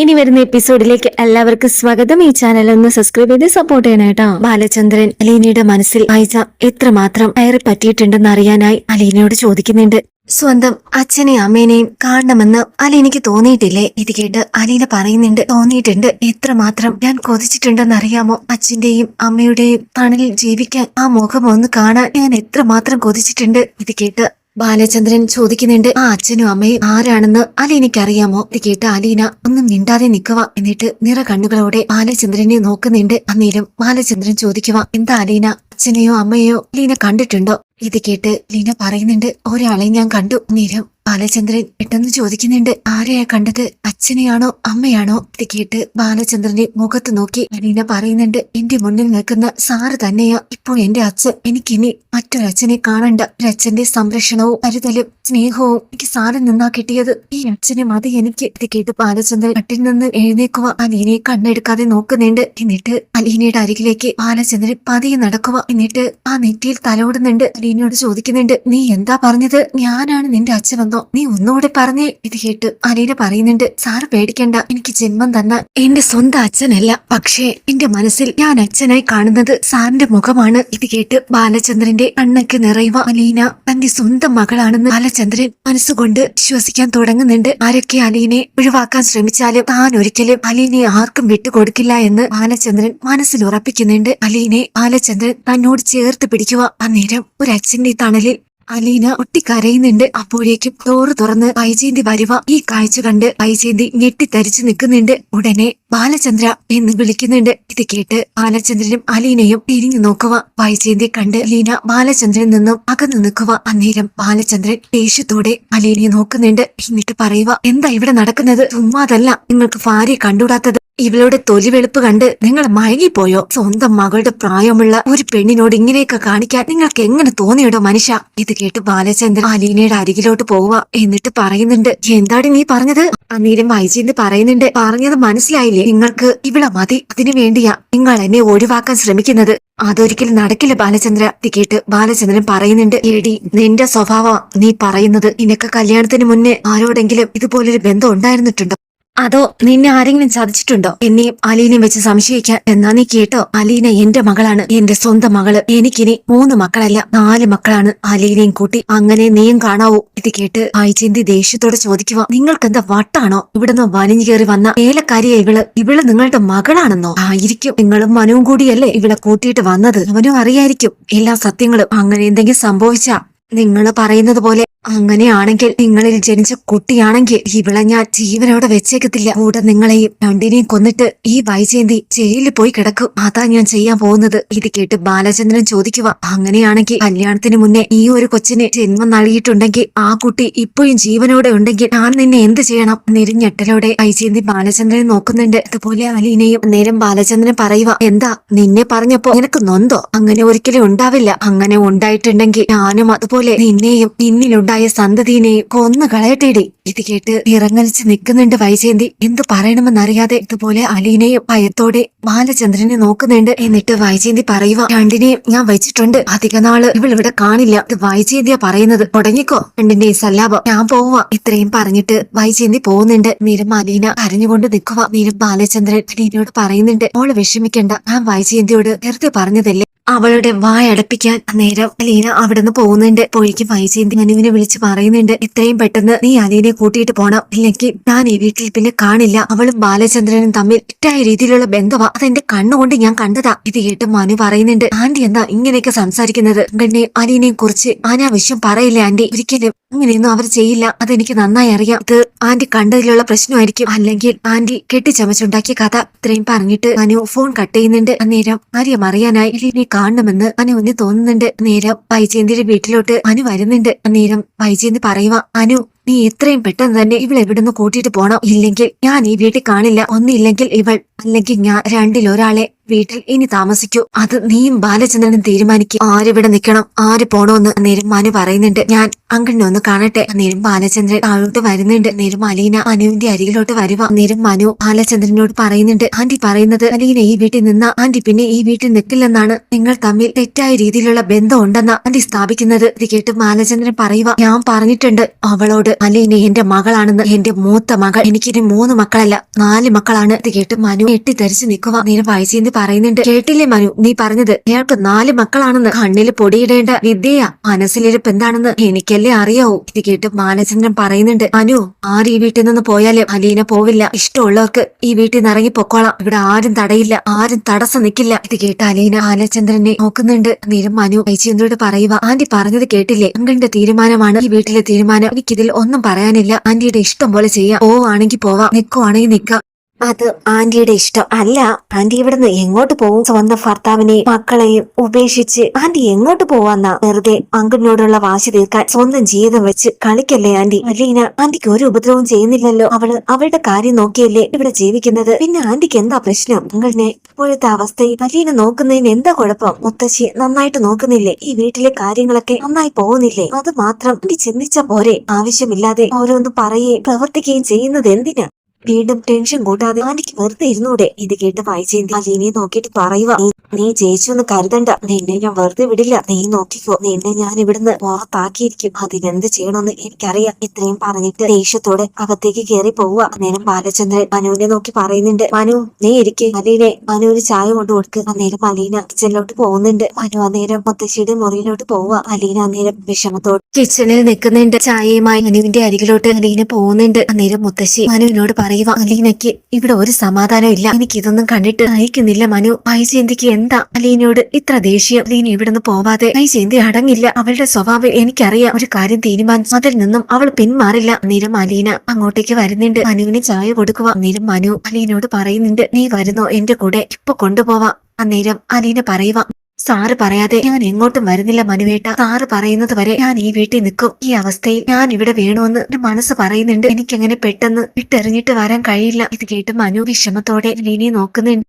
ഇനി വരുന്ന എപ്പിസോഡിലേക്ക് എല്ലാവർക്കും സ്വാഗതം. ഈ ചാനൽ ഒന്ന് സബ്സ്ക്രൈബ് ചെയ്ത് സപ്പോർട്ട് ചെയ്യണം ബാലചന്ദ്രൻ അലീനയുടെ മനസ്സിൽ ആയിച്ച എത്രമാത്രം കയറി പറ്റിയിട്ടുണ്ടെന്ന് അറിയാനായി അലീനയോട് ചോദിക്കുന്നുണ്ട്. സ്വന്തം അച്ഛനെയും അമ്മേനെയും കാണണമെന്ന് അലീനയ്ക്ക് തോന്നിയിട്ടില്ലേ? ഇത് കേട്ട് അലീന പറയുന്നുണ്ട് തോന്നിയിട്ടുണ്ട്. എത്രമാത്രം ഞാൻ കൊതിച്ചിട്ടുണ്ടെന്ന് അറിയാമോ? അച്ഛന്റെയും അമ്മയുടെയും തണലിൽ ജീവിക്കാൻ ആ മുഖം ഒന്ന് കാണാൻ ഞാൻ എത്രമാത്രം കൊതിച്ചിട്ടുണ്ട്? ഇത് കേട്ട് ബാലചന്ദ്രൻ ചോദിക്കുന്നുണ്ട് ആ അച്ഛനും അമ്മയും ആരാണെന്ന് അലീനയ്ക്കറിയാമോ ഇത് കേട്ട് അലീന ഒന്നും മിണ്ടാതെ നിൽക്കുക എന്നിട്ട് നിറ കണ്ണുകളോടെ ബാലചന്ദ്രനെ നോക്കുന്നുണ്ട്. അന്നേരം ബാലചന്ദ്രൻ ചോദിക്കുക എന്താ അലീന അച്ഛനെയോ അമ്മയോ ലീന കണ്ടിട്ടുണ്ടോ? ഇത് കേട്ട് ലീന പറയുന്നുണ്ട് ഒരാളെ ഞാൻ കണ്ടു നേരം. ബാലചന്ദ്രൻ പെട്ടെന്ന് ചോദിക്കുന്നുണ്ട് ആരെയാ കണ്ടത്? അച്ഛനെയാണോ അമ്മയാണോ? ഇത് കേട്ട് ബാലചന്ദ്രന്റെ മുഖത്ത് നോക്കി ലീന പറയുന്നുണ്ട് എന്റെ മുന്നിൽ നിൽക്കുന്ന സാറ് തന്നെയാ. ഇപ്പോൾ എന്റെ അച്ഛൻ. എനിക്കിനി മറ്റൊരച്ഛനെ കാണണ്ട. ഒരച്ഛന്റെ സംരക്ഷണവും കരുതലും സ്നേഹവും എനിക്ക് സാറിൽ നിന്നാ കിട്ടിയത്. ഈ അച്ഛനെ മതി എനിക്ക്. ഇത് കേട്ട് ബാലചന്ദ്രൻ കട്ടിൽ നിന്ന് എഴുന്നേക്കുക അലീനയെ കണ്ണെടുക്കാതെ നോക്കുന്നുണ്ട്. എന്നിട്ട് അലീനയുടെ അരികിലേക്ക് ബാലചന്ദ്രൻ പതിയെ നടക്കുക. എന്നിട്ട് ആ നെറ്റിയിൽ തലോടുന്നുണ്ട്. അലീനയോട് ചോദിക്കുന്നുണ്ട് നീ എന്താ പറഞ്ഞത്? ഞാനാണ് നിന്റെ അച്ഛനെന്നോ നീ ഒന്നുകൂടെ പറഞ്ഞേ. ഇത് കേട്ട് അലീന പറയുന്നുണ്ട് സാറ് പേടിക്കണ്ട എനിക്ക് ജന്മം തന്ന എന്റെ സ്വന്തം അച്ഛനല്ല. പക്ഷേ എന്റെ മനസ്സിൽ ഞാൻ അച്ഛനായി കാണുന്നത് സാറിന്റെ മുഖമാണ്. ഇത് കേട്ട് ബാലചന്ദ്രന്റെ കണ്ണൊക്കെ നിറയുക അലീന. തന്റെ സ്വന്തം മകളാണെന്ന് ബാലചന്ദ്രൻ മനസ്സുകൊണ്ട് വിശ്വസിക്കാൻ തുടങ്ങുന്നുണ്ട്. ആരൊക്കെ അലീനെ ഒഴിവാക്കാൻ ശ്രമിച്ചാലും താൻ ഒരിക്കലും അലീനെ ആർക്കും വിട്ടുകൊടുക്കില്ല എന്ന് ബാലചന്ദ്രൻ മനസ്സിൽ ഉറപ്പിക്കുന്നുണ്ട്. അലീനെ ബാലചന്ദ്രൻ തന്നോട് ചേർത്ത് പിടിക്കുക. അന്നേരം ഒരു അച്ഛന്റെ തണലിൽ അലീന ഒട്ടിക്കരയുന്നുണ്ട്. അപ്പോഴേക്കും ഡോറ് തുറന്ന് വൈജയന്തി വരുവ. ഈ കാഴ്ച കണ്ട് വൈജയന്തി ഞെട്ടിത്തരിച്ചു നിൽക്കുന്നുണ്ട്. ഉടനെ ബാലചന്ദ്ര എന്ന് വിളിക്കുന്നുണ്ട്. ഇത് കേട്ട് ബാലചന്ദ്രനും അലീനയും തിരിഞ്ഞു നോക്കുക. വൈജയന്തി കണ്ട് അലീന ബാലചന്ദ്രനിൽ നിന്നും അകന്നു നിൽക്കുക. അന്നേരം ബാലചന്ദ്രൻ ദേഷ്യത്തോടെ അലീനയെ നോക്കുന്നുണ്ട്. എന്നിട്ട് പറയുക എന്താ ഇവിടെ നടക്കുന്നത്? ചുമ്മാതല്ല. നിങ്ങൾക്ക് ഭാര്യ കണ്ടുകൂടാത്തത്. ഇവളുടെ തൊലി വെളുപ്പ് കണ്ട് നിങ്ങൾ മയങ്ങിപ്പോയോ? സ്വന്തം മകളുടെ പ്രായമുള്ള ഒരു പെണ്ണിനോട് ഇങ്ങനെയൊക്കെ കാണിക്കാൻ നിങ്ങൾക്ക് എങ്ങനെ തോന്നിയിടോ മനുഷ്യ? ഇത് കേട്ട് ബാലചന്ദ്രൻ അലീനയുടെ അരികിലോട്ട് പോവുക എന്നിട്ട് പറയുന്നുണ്ട് എന്താടി നീ പറഞ്ഞത്? അന്നേരം വൈജയന്ത് പറയുന്നുണ്ട് പറഞ്ഞത് മനസ്സിലായില്ലേ? നിങ്ങൾക്ക് ഇവളെ മതി. അതിനു വേണ്ടിയാ നിങ്ങൾ എന്നെ ഒഴിവാക്കാൻ ശ്രമിക്കുന്നത്. അതൊരിക്കലും നടക്കില്ല ബാലചന്ദ്ര. ഇത് കേട്ട് ബാലചന്ദ്രൻ പറയുന്നുണ്ട് എടി നിന്റെ സ്വഭാവം നീ പറയുന്നത്. നിനക്ക് കല്യാണത്തിന് മുന്നേ ആരോടെങ്കിലും ഇതുപോലൊരു ബന്ധം ഉണ്ടായിരുന്നിട്ടുണ്ടോ? അതോ നിന്നെ ആരെങ്കിലും ചതിച്ചിട്ടുണ്ടോ? എന്നെയും അലീനയും വെച്ച് സംശയിക്കാൻ എന്നാ നീ കേട്ടോ? അലീന എന്റെ മകളാണ്. എന്റെ സ്വന്തം മകൾ. എനിക്കിനി മൂന്ന് മക്കളല്ല നാല് മക്കളാണ്. അലീനയും കൂട്ടി അങ്ങനെ നീയും കാണാവൂ. ഇത് കേട്ട് ആയിച്ചിന്തി ദേഷ്യത്തോടെ ചോദിക്കുക. നിങ്ങൾക്കെന്താ വട്ടാണോ? ഇവിടുന്ന് വലിഞ്ഞു കയറി വന്ന ഏലക്കാരിയ ഇവൾ ഇവൾ നിങ്ങളുടെ മകളാണെന്നോ? ആയിരിക്കും നിങ്ങളും മനുവും കൂടിയല്ലേ ഇവളെ കൂട്ടിയിട്ട് വന്നത്? അവനും അറിയായിരിക്കും എല്ലാ സത്യങ്ങളും. അങ്ങനെ എന്തെങ്കിലും സംഭവിച്ചാ നിങ്ങൾ പറയുന്നത് പോലെ അങ്ങനെയാണെങ്കിൽ നിങ്ങളിൽ ജനിച്ച കുട്ടിയാണെങ്കിൽ ഇവളെ ഞാൻ ജീവനോടെ വെച്ചേക്കത്തില്ല. കൂടെ നിങ്ങളെയും രണ്ടിനെയും കൊന്നിട്ട് ഈ വൈജയന്തി ജയിലിൽ പോയി കിടക്കും. അതാ ഞാൻ ചെയ്യാൻ പോകുന്നത്. ഇത് കേട്ട് ബാലചന്ദ്രൻ ചോദിക്കുക അങ്ങനെയാണെങ്കിൽ കല്യാണത്തിന് മുന്നേ ഈ ഒരു കൊച്ചിന് ജന്മം നൽകിയിട്ടുണ്ടെങ്കിൽ ആ കുട്ടി ഇപ്പോഴും ജീവനോടെ ഉണ്ടെങ്കിൽ ഞാൻ നിന്നെ എന്ത് ചെയ്യണം? നെരിഞ്ഞെട്ടലോടെ വൈജയന്തി ബാലചന്ദ്രനെ നോക്കുന്നുണ്ട്. അതുപോലെ അലീനയും നേരം ബാലചന്ദ്രൻ പറയുക എന്താ നിന്നെ പറഞ്ഞപ്പോ നിനക്ക് നൊന്തോ? അങ്ങനെ ഒരിക്കലും ഉണ്ടാവില്ല. അങ്ങനെ ഉണ്ടായിട്ടുണ്ടെങ്കിൽ ഞാനും അതുപോലെ നിന്നെയും നിന്നിലുണ്ടായ സന്തതിനെയും കൊന്നു കളയട്ടേടി. ഇത് കേട്ട് ഇറങ്ങലിച്ച് നിൽക്കുന്നുണ്ട് വൈജയന്തി. എന്ത് പറയണമെന്നറിയാതെ ഇതുപോലെ അലീനയെ ഭയത്തോടെ ബാലചന്ദ്രനെ നോക്കുന്നുണ്ട്. എന്നിട്ട് വൈജയന്തി പറയുക രണ്ടിനെയും ഞാൻ വെച്ചിട്ടുണ്ട്. അധിക നാൾ ഇവൾ ഇവിടെ കാണില്ല. ഇത് വൈജയന്തിയാ പറയുന്നത്. തുടങ്ങിക്കോ രണ്ടിന്റെ സല്ലാപം. ഞാൻ പോവുക ഇത്രയും പറഞ്ഞിട്ട് വൈജയന്തി പോകുന്നുണ്ട്. നീരം അലീന കരഞ്ഞുകൊണ്ട് നിൽക്കുക നീരം ബാലചന്ദ്രൻ അലീനയോട് പറയുന്നുണ്ട് ഓൾ വിഷമിക്കണ്ട. ഞാൻ വൈജയന്തിയോട് നേരത്തെ പറഞ്ഞതല്ലേ? അവളുടെ വായടപ്പിക്കാൻ നേരം അലീന അവിടുന്ന് പോകുന്നുണ്ട്. പോയിക്ക് വൈജയന്തി അനുവിനെ വിളിച്ച് പറയുന്നുണ്ട് ഇത്രയും പെട്ടെന്ന് നീ അലീനെ കൂട്ടിയിട്ട് പോണം. ഇല്ലെങ്കിൽ ഞാൻ ഈ വീട്ടിൽ പിന്നെ കാണില്ല. അവളും ബാലചന്ദ്രനും തമ്മിൽ ഇറ്റായ രീതിയിലുള്ള ബന്ധമാ അതെന്റെ കണ്ണുകൊണ്ട് ഞാൻ കണ്ടതാ. ഇത് കേട്ട് മനു പറയുന്നുണ്ട് ആന്റി എന്താ ഇങ്ങനെയൊക്കെ സംസാരിക്കുന്നത്? പിന്നെ അലീനയെ കുറിച്ച് ആനാ വിഷയം പറയില്ല ആന്റി? ഒരിക്കലും അങ്ങനെയൊന്നും അവർ ചെയ്യില്ല. അതെനിക്ക് നന്നായി അറിയാം. ഇത് ആന്റി കണ്ടതിലുള്ള പ്രശ്നമായിരിക്കും. അല്ലെങ്കിൽ ആന്റി കെട്ടിച്ചമച്ചുണ്ടാക്കിയ കഥ. ഇത്രയും പറഞ്ഞിട്ട് അനു ഫോൺ കട്ട് ചെയ്യുന്നുണ്ട്. അന്നേരം ആര്യം അറിയാനായി എലീനെ കാണണമെന്ന് അനു ഒന്നി തോന്നുന്നുണ്ട്. നേരം വൈജയന്തിയുടെ വീട്ടിലോട്ട് അനു വരുന്നുണ്ട്. നേരം വൈജയന്തി പറയുക അനു നീ എത്രയും പെട്ടെന്ന് തന്നെ ഇവൾ എവിടുന്ന് കൂട്ടിയിട്ട് പോണം. ഇല്ലെങ്കിൽ ഞാൻ ഈ വീട്ടിൽ കാണില്ല. ഒന്നില്ലെങ്കിൽ ഇവൾ അല്ലെങ്കിൽ ഞാൻ രണ്ടിലൊരാളെ വീട്ടിൽ ഇനി താമസിക്കൂ. അത് നീയും ബാലചന്ദ്രനും തീരുമാനിക്കും. ആരിവിടെ നിൽക്കണം? ആര് പോണോന്ന്? നേരം മനു പറയുന്നുണ്ട്. ഞാൻ അങ്കിളിനെ ഒന്ന് കാണട്ടെ. നേരം ബാലചന്ദ്രൻ താഴോട്ട് വരുന്നുണ്ട്. നേരം അലീന അനുവിന്റെ അരികിലോട്ട് വരുക നേരം മനു ബാലചന്ദ്രനോട് പറയുന്നുണ്ട്. ആന്റി പറയുന്നത് അലീന ഈ വീട്ടിൽ നിന്ന. ആന്റി പിന്നെ ഈ വീട്ടിൽ നിൽക്കില്ലെന്നാണ്. നിങ്ങൾ തമ്മിൽ തെറ്റായ രീതിയിലുള്ള ബന്ധം ഉണ്ടെന്ന ആന്റി സ്ഥാപിക്കുന്നത്. ഇത് കേട്ട് ബാലചന്ദ്രൻ പറയുക ഞാൻ പറഞ്ഞിട്ടുണ്ട് അവളോട് അലീന എന്റെ മകളാണെന്ന് എന്റെ മൂത്ത മകൾ. എനിക്കിനി മൂന്ന് മക്കളല്ല നാല് മക്കളാണ്. ഇത് കേട്ട് മനു എട്ടി ധരിച്ചു നിൽക്കുക നേരം വയസ്സേന്തി പറയുന്നുണ്ട്. കേട്ടില്ലേ മനു? നീ പറഞ്ഞത് അയാൾക്ക് നാല് മക്കളാണെന്ന്. കണ്ണിൽ പൊടിയിടേണ്ട വിദ്യയാ. മനസ്സിലിരിപ്പ് എന്താണെന്ന് എനിക്കല്ലേ അറിയാവൂ. ഇത് കേട്ട് ബാലചന്ദ്രൻ പറയുന്നുണ്ട്. മനു ആര് ഈ വീട്ടിൽ നിന്ന് പോയാലും അലീന പോവില്ല. ഇഷ്ടമുള്ളവർക്ക് ഈ വീട്ടിൽ നിന്ന് ഇറങ്ങി പൊക്കോളാം. ഇവിടെ ആരും തടയില്ല ആരും തടസ്സം നിൽക്കില്ല. ഇത് കേട്ട് അലീന ബാലചന്ദ്രനെ നോക്കുന്നുണ്ട്. നീരം മനു വൈചേന്ദ്രോട് പറയുക ആന്റി പറഞ്ഞത് കേട്ടില്ലേ? അങ്ങന്റെ തീരുമാനമാണ് ഈ വീട്ടിലെ തീരുമാനം. എനിക്കിതിൽ ഒന്നും പറയാനില്ല. ആന്റിയുടെ ഇഷ്ടം പോലെ ചെയ്യാം. ഓ ആണെങ്കിൽ പോവാം. നിക്കുവാണെങ്കിൽ നിക്കാം. അത് ആന്റിയുടെ ഇഷ്ടം. അല്ല ആന്റി ഇവിടുന്ന് എങ്ങോട്ട് പോകും സ്വന്തം ഭർത്താവിനെയും മക്കളെയും ഉപേക്ഷിച്ച് ആന്റി എങ്ങോട്ട് പോവാന്നാ വെറുതെ അങ്കിളിനോടുള്ള വാശി തീർക്കാൻ സ്വന്തം ജീവിതം വെച്ച് കളിക്കല്ലേ ആന്റി? അല്ലീന ആന്റിക്ക് ഒരു ഉപദ്രവവും ചെയ്യുന്നില്ലല്ലോ. അവൾ അവളുടെ കാര്യം നോക്കിയല്ലേ ഇവിടെ ജീവിക്കുന്നത്. പിന്നെ ആന്റിക്ക് എന്താ പ്രശ്നം? അങ്കിളിനെ ഇപ്പോഴത്തെ അവസ്ഥയിൽ അല്ലീന നോക്കുന്നതിന് എന്താ കുഴപ്പം? മുത്തശ്ശി നന്നായിട്ട് നോക്കുന്നില്ലേ? ഈ വീട്ടിലെ കാര്യങ്ങളൊക്കെ നന്നായി പോകുന്നില്ലേ? അത് മാത്രം ആന്റി ചിന്തിച്ച പോരെ? ആവശ്യമില്ലാതെ ഓരോന്ന് പറയുകയും പ്രവർത്തിക്കുകയും ചെയ്യുന്നത് എന്തിനാ? വീണ്ടും ടെൻഷൻ കൂട്ടാതെ ആനയ്ക്ക് വെറുതെ ഇരുന്നൂടെ. ഇത് കേട്ട് വായിച്ചേന്തി അലീനയെ നോക്കിയിട്ട് പറയുക "നീ- ജയിച്ചു എന്ന് കരുതണ്ട. നിന്നെ ഞാൻ വെറുതെ വിടില്ല. നീ നോക്കിക്കോ. നിന്നെ ഞാൻ ഇവിടുന്ന് പുറത്താക്കിയിരിക്കും. അതിനെന്ത് ചെയ്യണമെന്ന് എനിക്കറിയാം. ഇത്രയും പറഞ്ഞിട്ട് ദേഷ്യത്തോടെ അകത്തേക്ക് കയറി പോവുക അന്നേരം ബാലചന്ദ്രൻ മനുവിനെ നോക്കി പറയുന്നുണ്ട് മനു നീ ഇരിക്കെ. അലീനെ മനുവിന് ചായ കൊണ്ട് കൊടുക്കുക അന്നേരം അലീന കിച്ചണിലോട്ട് പോകുന്നുണ്ട്. മനു അന്നേരം മുത്തശ്ശിയുടെ മുറിയിലോട്ട് പോവുക അലീന അന്നേരം വിഷമത്തോട് കിച്ചണിൽ നിൽക്കുന്നുണ്ട്. ചായയുമായി മനുവിന്റെ അരികിലോട്ട് അലീന പോകുന്നുണ്ട്. അന്നേരം മുത്തശ്ശി മനുവിനോട് പറയുക അലീനയ്ക്ക് ഇവിടെ ഒരു സമാധാനം ഇല്ല. എനിക്ക് ഇതൊന്നും കണ്ടിട്ട് അയക്കുന്നില്ല മനു. വൈജയന്തിക്ക് എന്താ? അലീനയോട് ഇത്ര ദേഷ്യം. അലീന ഇവിടുന്ന് പോവാതെ വൈജയന്തി അടങ്ങില്ല. അവളുടെ സ്വഭാവം എനിക്കറിയാം. ഒരു കാര്യം തീരുമാനിച്ചു. അതിൽ നിന്നും അവൾ പിന്മാറില്ല. അന്നേരം അലീന അങ്ങോട്ടേക്ക് വരുന്നുണ്ട്. മനുവിന് ചായ കൊടുക്കുക അന്നേരം മനു അലീനോട് പറയുന്നുണ്ട് നീ വരുന്നോ? എന്റെ കൂടെ ഇപ്പൊ കൊണ്ടുപോവാ. അന്നേരം അലീന പറയുക സാറ് പറയാതെ ഞാൻ എങ്ങോട്ടും വരുന്നില്ല മനുവേട്ട. സാറ് പറയുന്നത് വരെ ഞാൻ ഈ വീട്ടിൽ നിൽക്കും. ഈ അവസ്ഥയിൽ ഞാൻ ഇവിടെ വേണമെന്ന് എന്റെ മനസ്സ് പറയുന്നുണ്ട്. എനിക്കങ്ങനെ പെട്ടെന്ന് വിട്ടെറിഞ്ഞിട്ട് വരാൻ കഴിയില്ല. ഇത് കേട്ട് മനു വിഷമത്തോടെ ലീനെ നോക്കുന്നുണ്ട്.